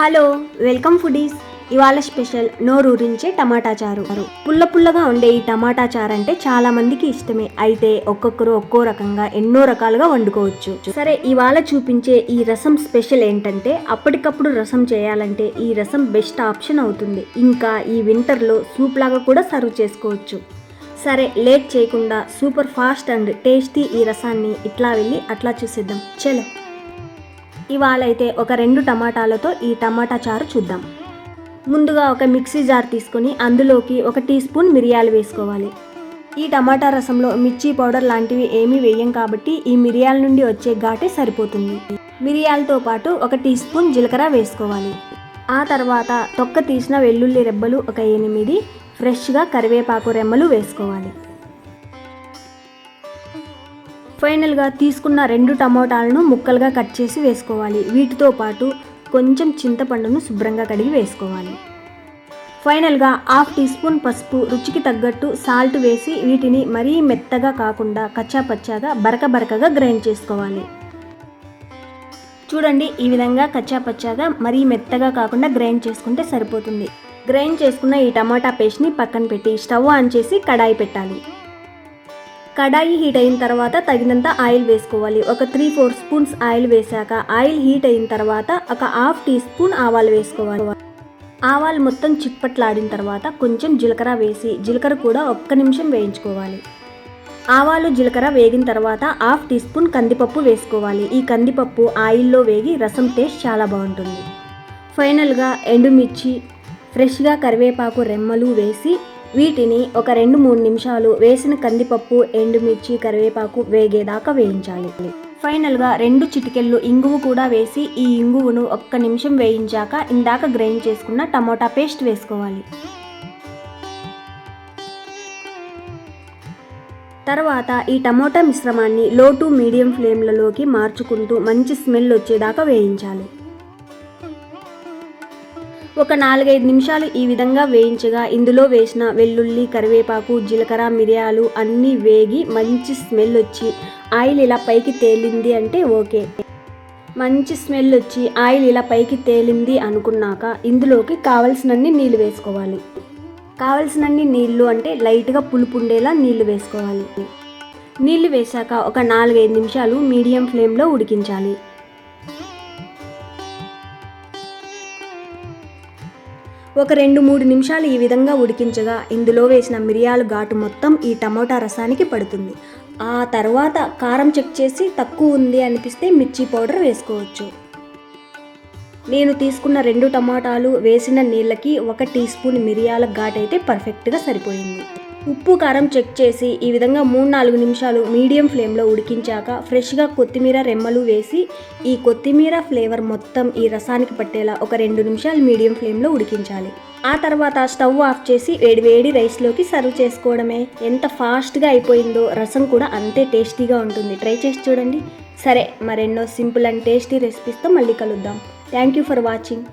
Hello welcome foodies. ఇవాళ special నోరూరించే టమాటా చారు. పుల్ల పుల్లగా ఉండే ఈ టమాటా చారు అంటే చాలా మందికి ఇష్టమే. అయితే ఒక్కొక్కరు ఒక్కో రకంగా ఎన్నో రకాలుగా వండుకోవచ్చు. సరే ఇవాళ చూపించే ఈ రసం స్పెషల్ ఏంటంటే అప్పటికప్పుడు రసం చేయాలంటే ఈ రసం బెస్ట్ ఆప్షన్ అవుతుంది. ఇంకా ఈ వింటర్లో సూప్ లాగా కూడా సర్వ్ చేసుకోవచ్చు. సరే లేట్ చేయకుండా సూపర్ ఫాస్ట్ అండ్ టేస్టీ ఈ రసాన్ని ఇట్లా వెళ్ళి అట్లా చూసేద్దాం. చలో. ఇవాళ అయితే ఒక రెండు టమాటాలతో ఈ టమాటా చారు చూద్దాం. ముందుగా ఒక మిక్సీ జార్ తీసుకొని అందులోకి ఒక టీ స్పూన్ మిరియాలు వేసుకోవాలి. ఈ టమాటా రసంలో మిర్చి పౌడర్ లాంటివి ఏమీ వేయం కాబట్టి ఈ మిరియాల నుండి వచ్చే ఘాటే సరిపోతుంది. మిరియాలతో పాటు ఒక టీ స్పూన్ జీలకర్ర వేసుకోవాలి. ఆ తర్వాత తొక్క తీసిన వెల్లుల్లి రెబ్బలు ఒక ఎనిమిది ఫ్రెష్గా కరివేపాకు రెమ్మలు వేసుకోవాలి. ఫైనల్గా తీసుకున్న రెండు టమోటాలను ముక్కలుగా కట్ చేసి వేసుకోవాలి. వీటితో పాటు కొంచెం చింతపండును శుభ్రంగా కడిగి వేసుకోవాలి. ఫైనల్గా హాఫ్ టీ స్పూన్ పసుపు రుచికి తగ్గట్టు సాల్ట్ వేసి వీటిని మరీ మెత్తగా కాకుండా కచ్చాపచ్చాగా బరక బరకగా గ్రైండ్ చేసుకోవాలి. చూడండి ఈ విధంగా కచ్చాపచ్చాగా మరీ మెత్తగా కాకుండా గ్రైండ్ చేసుకుంటే సరిపోతుంది. గ్రైండ్ చేసుకున్న ఈ టమాటా పేస్ట్ని పక్కన పెట్టి స్టవ్ ఆన్ చేసి కడాయి పెట్టాలి. కడాయి హీట్ అయిన తర్వాత తగినంత ఆయిల్ వేసుకోవాలి. ఒక త్రీ ఫోర్ స్పూన్స్ ఆయిల్ వేశాక ఆయిల్ హీట్ అయిన తర్వాత ఒక హాఫ్ టీ స్పూన్ ఆవాలు వేసుకోవాలి. ఆవాలు మొత్తం చిట్పట్లాడిన తర్వాత కొంచెం జీలకర్ర వేసి జీలకర్ర కూడా ఒక్క నిమిషం వేయించుకోవాలి. ఆవాలు జీలకర్ర వేగిన తర్వాత హాఫ్ టీ స్పూన్ కందిపప్పు వేసుకోవాలి. ఈ కందిపప్పు ఆయిల్లో వేగి రసం టేస్ట్ చాలా బాగుంటుంది. ఫైనల్గా ఎండుమిర్చి ఫ్రెష్గా కరివేపాకు రెమ్మలు వేసి వీటిని ఒక రెండు మూడు నిమిషాలు వేసిన కందిపప్పు ఎండుమిర్చి కరివేపాకు వేగేదాకా వేయించాలి. ఫైనల్గా రెండు చిటికెళ్ళు ఇంగువు కూడా వేసి ఈ ఇంగువును ఒక్క నిమిషం వేయించాక ఇందాక గ్రైండ్ చేసుకున్న టమోటా పేస్ట్ వేసుకోవాలి. తర్వాత ఈ టమోటా మిశ్రమాన్ని లో టు మీడియం ఫ్లేమ్లలోకి మార్చుకుంటూ మంచి స్మెల్ వచ్చేదాకా వేయించాలి. ఒక నాలుగైదు నిమిషాలు ఈ విధంగా వేయించగా ఇందులో వేసిన వెల్లుల్లి కరివేపాకు జీలకర్ర మిరియాలు అన్నీ వేగి మంచి స్మెల్ వచ్చి ఆయిల్ ఇలా పైకి తేలింది అంటే ఓకే. మంచి స్మెల్ వచ్చి ఆయిల్ ఇలా పైకి తేలింది అనుకున్నాక ఇందులోకి కావలసినన్ని నీళ్ళు వేసుకోవాలి. కావలసినన్ని నీళ్ళు అంటే లైట్గా పులుపు ఉండేలా నీళ్ళు వేసుకోవాలి. నీళ్ళు వేశాక ఒక నాలుగైదు నిమిషాలు మీడియం ఫ్లేమ్లో ఉడికించాలి. ఒక రెండు మూడు నిమిషాలు ఈ విధంగా ఉడికించగా ఇందులో వేసిన మిరియాలు ఘాటు మొత్తం ఈ టమోటా రసానికి పడుతుంది. ఆ తర్వాత కారం చెక్ చేసి తక్కువ ఉంది అనిపిస్తే మిర్చి పౌడర్ వేసుకోవచ్చు. నేను తీసుకున్న రెండు టమాటాలు వేసిన నీళ్ళకి ఒక టీ స్పూన్ మిరియాల ఘాటైతే అయితే పర్ఫెక్ట్గా సరిపోయింది. ఉప్పు కారం చెక్ చేసి ఈ విధంగా మూడు నాలుగు నిమిషాలు మీడియం ఫ్లేమ్లో ఉడికించాక ఫ్రెష్గా కొత్తిమీర రెమ్మలు వేసి ఈ కొత్తిమీర ఫ్లేవర్ మొత్తం ఈ రసానికి పట్టేలా ఒక రెండు నిమిషాలు మీడియం ఫ్లేమ్లో ఉడికించాలి. ఆ తర్వాత స్టవ్ ఆఫ్ చేసి వేడి వేడి రైస్లోకి సర్వ్ చేసుకోవడమే. ఎంత ఫాస్ట్గా అయిపోయిందో రసం కూడా అంతే టేస్టీగా ఉంటుంది. ట్రై చేసి చూడండి. సరే మరెన్నో సింపుల్ అండ్ టేస్టీ రెసిపీస్తో మళ్ళీ కలుద్దాం. Thank you for watching.